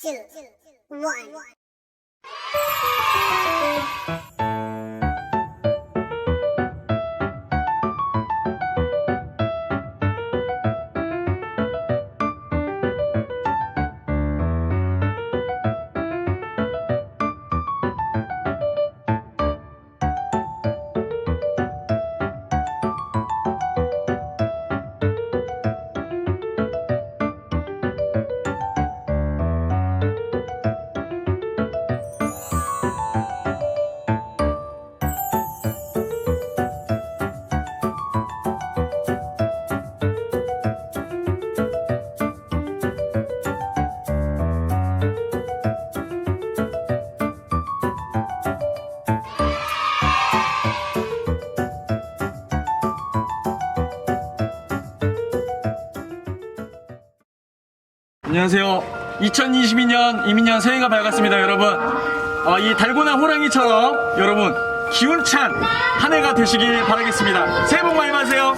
two, one. 안녕하세요. 2022년 이민년 새해가 밝았습니다, 여러분. 어, 이 달고나 호랑이처럼 여러분 기운찬 한 해가 되시길 바라겠습니다. 새해 복 많이 받으세요.